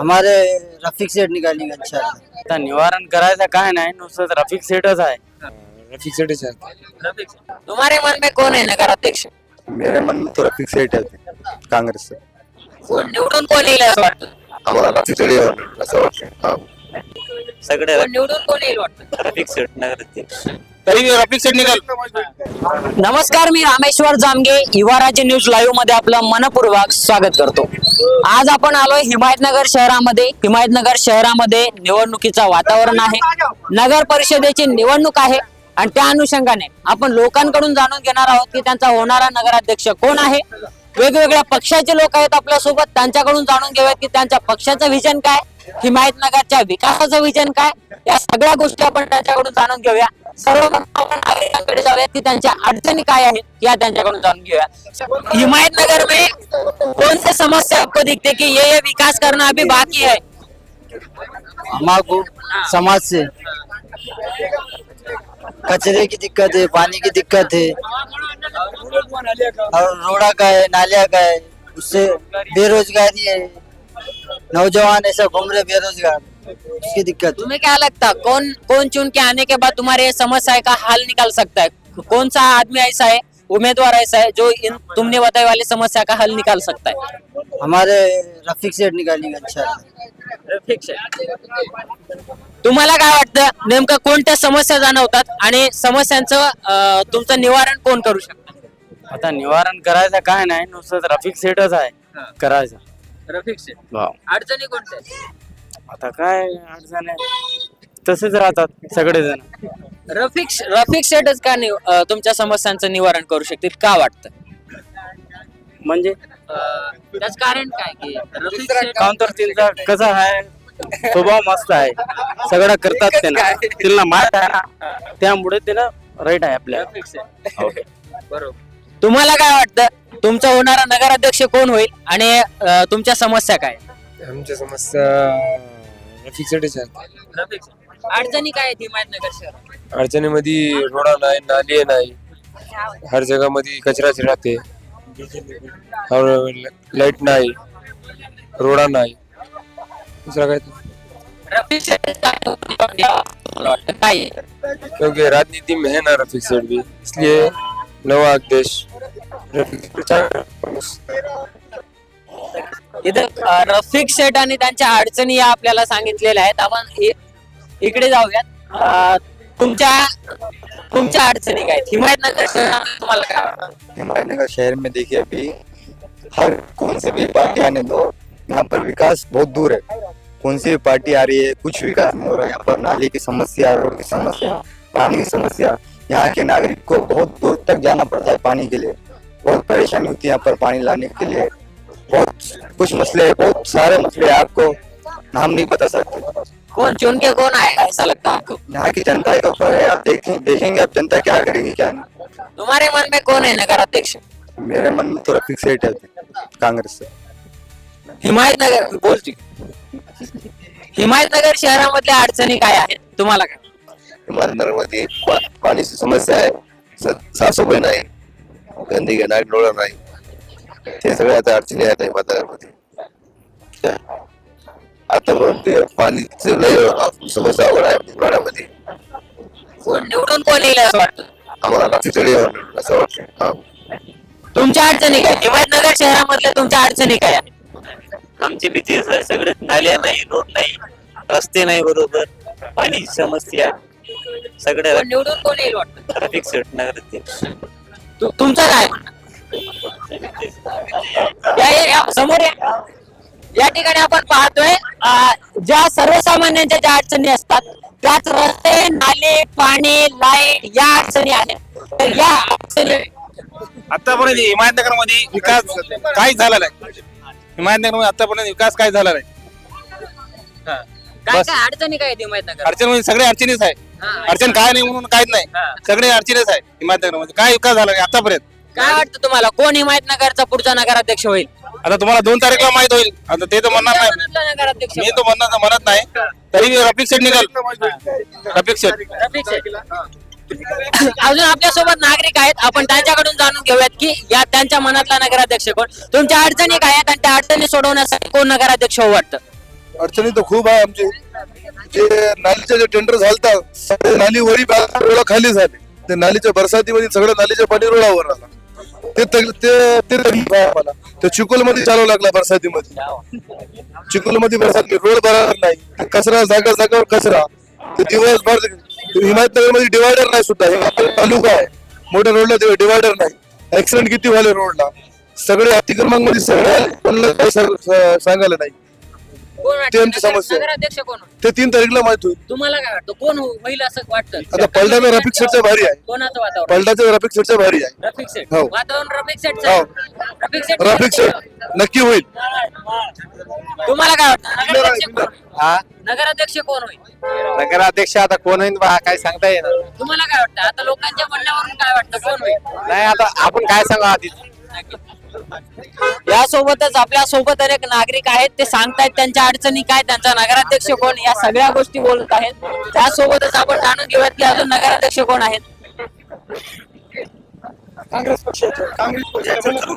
हमारे रफीक सेठ निकालेंगे अच्छा। आता निवारण करायचं काय नाही नुसतं रफिक सेटच आहे. रफीक सेठ चाहते तुम्हारे मन में कौन है नगर अध्यक्ष? मेरे मन में तो रफीक सेठ है कांग्रेस से कोण? निवडून कोण येईल असं वाटतं? हमारा रफीक सेठ है, असं वाटतं. हा. सगळे कोण निवडून कोण येईल वाटतं? रफिक सेट रफीक सेठ निकाल नमस्कार मी रामेश्वर जामगे युवा राज्य न्यूज लाईव्हमध्ये आपलं मनपूर्वक स्वागत करतो. आज आपण आलोय हिमायतनगर शहरामध्ये. हिमायतनगर शहरामध्ये निवडणुकीचं वातावरण आहे. नगर परिषदेची निवडणूक आहे आणि त्या अनुषंगाने आपण लोकांकडून जाणून घेणार आहोत की त्यांचा होणारा नगराध्यक्ष कोण आहे. वेगवेगळ्या पक्षाचे लोक आहेत आपल्यासोबत त्यांच्याकडून जाणून घेऊयात की त्यांच्या पक्षाचं विजन काय. हिमायतनगरच्या विकासाचं विजन काय? या सगळ्या गोष्टी आपण त्यांच्याकडून जाणून घेऊया. सर्व आपण नागरिकांकडे जाऊया की त्यांच्या अडचणी काय आहेत या त्यांच्याकडून जाणून घेऊया. हिमायतनगर में कौन सी समस्या आपको दिखते कि ये ये विकास करना अभी बाकी है हमारे समाज से कचरे की दिक्कत है पानी की दिक्कत है और रोड़ा का है नालिया का है उससे बेरोजगारी है नौजवान ऐसा घूम रहे बेरोजगार। उसकी दिक्कत। तुम्हें क्या लगता कौन कौन चुन के आने के बाद तुम्हारे ये समस्या का हल निकाल सकता है? कौन सा आदमी ऐसा है उम्मीदवार ऐसा है जो इन तुमने बताई वाली समस्या का हल निकाल सकता है? हमारे रफीक सेठ निकालेंगे अच्छा। तुम्हाला काय वाटतं नेमकं कोणत्या समस्या जाणवतात आणि समस्यांचं अं, तुमचं निवारण कोण करू शकतं? आता निवारण करायचं काय नाही नुसतं रफिक सेटच आहे करायचं. रफिक हो. अडचणी कोणत्या आता काय अडचण आहे? तसेच राहतात सगळेजण. रफिक रफिक शेटच का नि- अं, तुमच्या समस्यांचं निवारण करू शकतील का वाटतं? म्हणजे? त्याच कारण काय की रफिक शेठ- काउंटर त्यांचा कसा आहे? स्वभाव मस्त आहे. सगळं करतात त्यांना त्यांना माहीत आहे ना. त्यामुळे त्यांना राईट आहे आपल्या. तुम्हाला काय वाटतं? तुमचा होणारा नगराध्यक्ष कोण होईल आणि अं, तुमच्या समस्या काय आमच्या समस्या रफीक सेठ चाहते अडचणी काय आहेत हिमायतनगर शहरात अडचणीमध्ये रोडा नाही नाली नाही हर जगहमध्ये कचराच राहते और लाइट नाही रोडा नाही दुसरा काय ते? रफिक शेठ तुम्हाला वाटतं काय आहे? क्योंकि राजनीति में है ना रफीक सेठ भी इसलिए नवा देश। इथं रफिक शेठ आणि त्यांच्या अडचणी या आपल्याला सांगितलेल्या आहेत. आपण इकडे जाऊयात. तुमच्या तुमच्या अडचणी काय हिमायतनगर तुम्हाला काय हिमायतनगर शहर में देखिए अभी हर कौन से भी पार्टी आने दो यहाँ पर विकास बहुत दूर है. कौन सी भी पार्टी आ रही है कुछ विकास नहीं हो रहा है. यहाँ पर नाली की समस्या रोड की समस्या पानी की समस्या यहाँ के नागरिक को बहुत दूर तक जाना पड़ता है पानी के लिए. बहुत परेशानी होती है यहाँ पर पानी लाने के लिए। बहुत कुछ मसले बहुत सारे मसले हैं, आपको नाम नहीं बता सकते। कौन चुन के कौन आएगा ऐसा लगता है आपको? यहाँ की जनता के ऊपर है आप देखें देखेंगे अब जनता क्या करेगी क्या नहीं। तुम्हारे मन में कौन है नगर अध्यक्ष मेरे मन में तो रफीक सेठ है कांग्रेस से। हिमायतनगर बोलती हिमायतनगर शहरामधल्या अडचणी काय आहेत तुम्हाला काय? हिमायतनगरमध्ये पा- पाण्याची समस्या आहे स- साफसफाई नाही गंदगी नाही डोळा नाही. ते सगळे आता अडचणी आहेत हिमायतनगरमध्ये आता पण ते पाणीचं समस्या अवघड आहे उन्हाळ्यामध्ये कोण निवडून कोण येईल? असं वाटतं. आम्हाला खिचडी असं वाटतं. हा. तुमच्या अडचणी काय? हिमायतनगर शहरामधल्या तुमच्या अडचणी काय? आहेत आमची भीती सगळे नाल्या नाही रोड नाही रस्ते नाही बरोबर पाणी समस्या. सगळे कोण निवडून कोण येईल वाटतं? रफिक सेट नगर तु- तुमचं काय? या, या, या, समोर या. या ठिकाणी आपण पाहतोय अं, ज्या सर्वसामान्यांच्या ज्या अडचणी असतात त्याच रस्ते नाले पाणी लाइट या अडचणी आहेत. तर या अडचणी आतापर्यंत हिमायतनगरमध्ये विकास काहीच झाला नाही हिमायतनगरमध्ये आतापर्यंत विकास काय झाला नाही काय बस. काय अडचणी काय आहेत हिमायतनगर अडचण म्हणजे सगळे अडचणीच आहे. अडचण काय नाही म्हणून काहीच नाही. हा. सगळे अडचणीच आहे हिमायतनगरमध्ये काय विकास झाला? नाही आतापर्यंत काय वाटतं तुम्हाला? कोण हिमायतनगरचा पुढचा नगराध्यक्ष होईल? आता तुम्हाला दोन तारीखला माहीत होईल. आता ते तर म्हणणार नाही. नगराध्यक्ष मी तो म्हणणार म्हणत नाही. तरी रफिक सेठ निघाल. रफिक सेठ रफिक. अजून आपल्यासोबत नागरिक आहेत. आपण त्यांच्याकडून जाणून घेऊयात की या त्यांच्या मनातला नगराध्यक्ष कोण? तुमच्या अडचणी काय आहेत आणि त्या अडचणी सोडवण्यासाठी कोण नगराध्यक्ष होऊ वाटतं? अडचणी तर खूप आहे आमचे. जे नालीचे जे टेंडर झालतात सगळे नाली वरी रोडा खाली झाले. ते नालीच्या बरसातीमध्ये सगळं नालीच्या पाणी रोडावर आला. ते ते ते आम्हाला. ते चिकोलमध्ये चालू लागला बरसातीमध्ये. चिकोलमध्ये बरसात रोड बरोबर नाही. कचरा जागा जागावर कचरा. ते दिवसभर हिमायतनगरमध्ये डिवायडर नाही सुद्धा. तालुका आहे. मोठ्या रोडला डिवायडर नाही. ऍक्सिडेंट किती व्हायले रोडला? सगळे अतिक्रमांमध्ये मध्ये कोणाला काही सांगायला नाही. कोण वाटतं? ते आमची समस्या आहे. नगराध्यक्ष कोण? होईल? ते तीन तारीखला माहीत होईल. तुम्हाला काय वाटतं? कोण होईल असं वाटतं? आता पलटाचा रफिक सेटचा भारी आहे. कोणाचं वातावरण? पलटाचा रफिक सेटचा भारी आहे. रफिक सेट हो. वातावरण रफिक सेट हो. रफिक सेट रफिक सेट नक्की होईल. तुम्हाला काय वाटतं? नगराध्यक्ष कोण? होईल? नगराध्यक्ष कोण होईल? नगराध्यक्ष आता कोण होईल बा काय सांगता येणार तुम्हाला काय वाटतं? आता लोकांच्या म्हणण्यावरून काय वाटतं? कोण होईल? नाही आता आपण काय सांगू आधी? यासोबतच आपल्यासोबत अनेक नागरिक आहेत. ते सांगतायत त्यांच्या अडचणी काय त्यांचा नगराध्यक्ष कोण या सगळ्या गोष्टी बोलत आहेत. त्यासोबतच आपण जाणून घेऊयात की अजून नगराध्यक्ष कोण आहेत.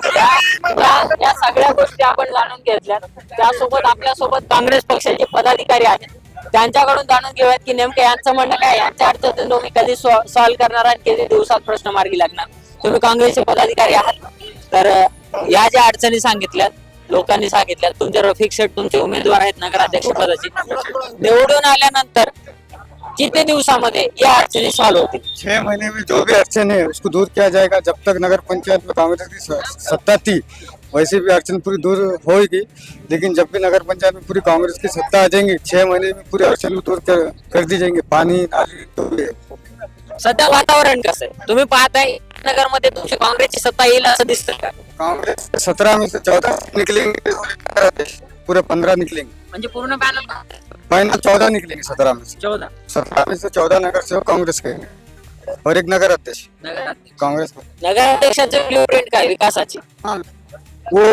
या- या- या सगळ्या गोष्टी आपण जाणून घेतल्या. त्यासोबत आपल्यासोबत काँग्रेस पक्षाचे पदाधिकारी आहेत. त्यांच्याकडून जाणून घेऊयात की नेमकं यांचं म्हणणं काय यांच्या अडचणी तुम्ही कधी सॉल्व्ह करणार आणि किती दिवसात प्रश्न मार्गी लागणार? तुम्ही काँग्रेसचे पदाधिकारी आहात. तर या ज्या अडचणी सांगितल्यात लोकांनी सांगितल्या तुमचे रफिक शेठ तुमचे उमेदवार आहेत नगराध्यक्ष पदाचे. निवडून आल्यानंतर किती दिवसामध्ये या अडचणी सॉल्व्ह होतील? छह महीने में जो भी अड़चन है उसको दूर किया जाएगा जब तक नगर पंचायत में कांग्रेस की स- सत्ता थी वैसे भी अड़चन पूरी दूर होगी लेकिन जब भी नगर पंचायत में पूरी कांग्रेस की सत्ता आ जाएंगी छह महीने में पूरी अड़चन दूर कर, कर दी जाएंगी पानी नाली जो भी है सध्या वातावरण कसं आहे? तुम्ही पाहताय नगरमध्ये तुमची काँग्रेसची सत्ता येईल असं दिसतं का? कांग्रेस सत्रह में से चौदह निकलेंगे. पूरे पंद्रह निकलेंगे. म्हणजे पूर्ण पॅनल फाइनल चौदह निकलेंगे सत्रह में से चौदा. सत्रह में से चौदह नगर सेवक कांग्रेस के हैं और एक नगर अध्यक्ष नगराध्यक्ष. कांग्रेस का नगराध्यक्षाचे ब्ल्यू प्रिंट काय? विकासाची. वो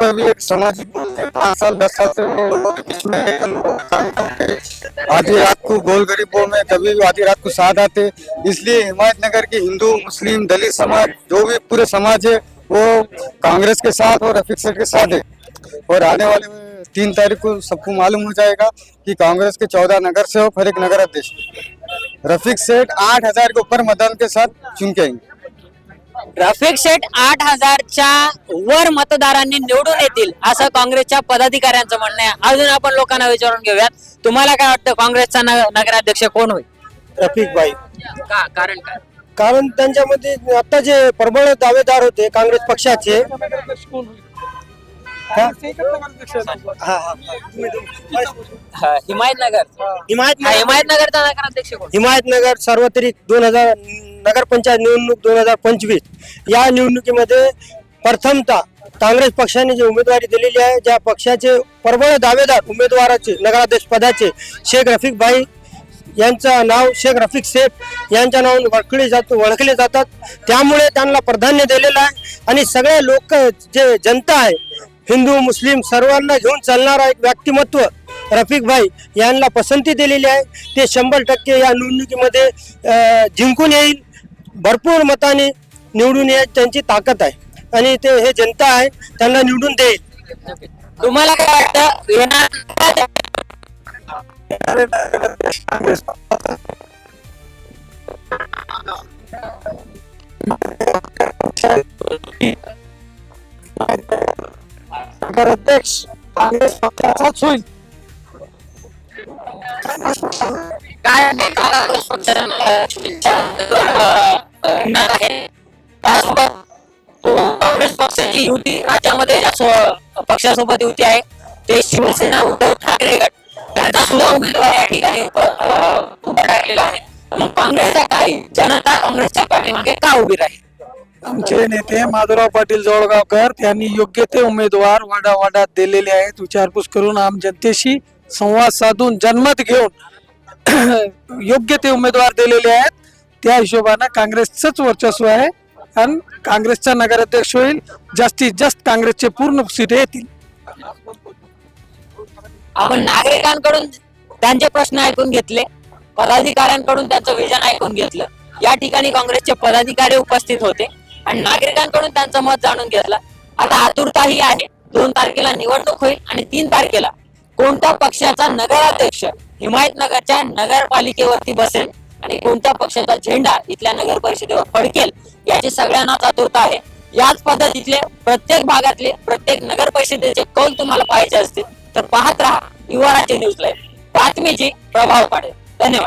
अभी एक सामाजिक पाँच साल, दस साल से हैं। आधी रात को गोल गरीबों में, कभी भी आधी रात को साथ आते इसलिए हिमायत नगर के हिंदू, मुस्लिम, दलित समाज, जो भी पूरे समाज है, वो कांग्रेस के साथ और रफीक सेठ के साथ है। और आने वाले तीन तारीख को सबको मालूम हो जाएगा कि कांग्रेस के चौदह नगर सेवक और एक नगर अध्यक्ष रफीक सेठ आठ हज़ार के ऊपर मतदान के साथ चुन के आएँगे। रफिक शेठ आठ हजारच्या वर मतदारांनी निवडून येतील असं काँग्रेसच्या पदाधिकाऱ्यांचं म्हणणं आहे. अजून आपण लोकांना विचारून घेऊयात. तुम्हाला काय वाटतं काँग्रेसचा नग- नगराध्यक्ष कोण होईल? रफिक भाई का? कारण काय? कारण त्यांच्यामध्ये आता जे प्रबळ दावेदार होते काँग्रेस पक्षाचे हिमायतनगर. हिमायत हा, हिमायतनगरचा नगराध्यक्ष हिमायतनगर सार्वत्रिक दोन हजार नगरपंचायत निवडणूक दोन हजार पंचवीस. या निवडणुकीमध्ये प्रथमतः काँग्रेस पक्षाने जी उमेदवारी दिलेली आहे ज्या पक्षाचे प्रबळ दावेदार उमेदवाराचे नगराध्यक्ष पदाचे शेख रफिक भाई यांचं नाव शेख रफिक शेख यांच्या नावाने ओळखले जात ओळखले जातात. त्यामुळे त्यांना प्राधान्य दिलेलं आहे आणि सगळे लोक जे जनता आहे हिंदू मुस्लिम सर्वांना घेऊन चालणारा एक व्यक्तिमत्व रफिक भाई यांना पसंती दिलेली आहे. ते शंभर टक्के या निवडणुकीमध्ये जिंकून येईल. भरपूर मताने निवडून येईल त्यांची ताकद आहे. आणि ते हे जनता आहे त्यांना निवडून देईल. तुम्हाला काय वाटतं? येणार अध्यक्ष काँग्रेस पक्षाचाच होईल. काय करणार आहे त्यासोबत काँग्रेस पक्षाची युती राज्यामध्ये पक्षासोबत युती आहे ते शिवसेना उद्धव ठाकरे गट त्यांचा सुद्धा उमेदवार या ठिकाणी उभा राहिलेला आहे मग काँग्रेसचा काय जनता काँग्रेसच्या पाठीमागे का उभी राहील आमचे नेते माधवराव पाटील जवळगावकर यांनी योग्य ते उमेदवार वाडा वाड्यात दिलेले आहेत. विचारपूस करून आम जनतेशी संवाद साधून जनमत घेऊन योग्य ते उमेदवार दिलेले आहेत. त्या हिशोबानं काँग्रेसचंच वर्चस्व आहे आणि काँग्रेसचा नगराध्यक्ष होईल. जास्तीत जास्त काँग्रेसचे पूर्ण सीट येतील. आपण नागरिकांकडून त्यांचे प्रश्न ऐकून घेतले पदाधिकाऱ्यांकडून त्यांचं विजन ऐकून घेतलं. या ठिकाणी काँग्रेसचे पदाधिकारी उपस्थित होते आणि नागरिकांकडून त्यांचं मत जाणून घेतलं. आता आतुरताही आहे. दोन तारखेला निवडणूक होईल आणि तीन तारखेला कोणत्या पक्षाचा नगराध्यक्ष हिमायतनगरच्या नगरपालिकेवरती बसेल आणि कोणत्या पक्षाचा झेंडा इथल्या नगर परिषदेवर फडकेल याची सगळ्यांनाच आतुरता आहे. याच पद्धतीतले प्रत्येक भागातले प्रत्येक नगर परिषदेचे कौल तुम्हाला पाहायचे असतील तर पाहत राहा युवा राज्य न्यूज लाईव्ह बातमीची प्रभाव पाडेल. धन्यवाद.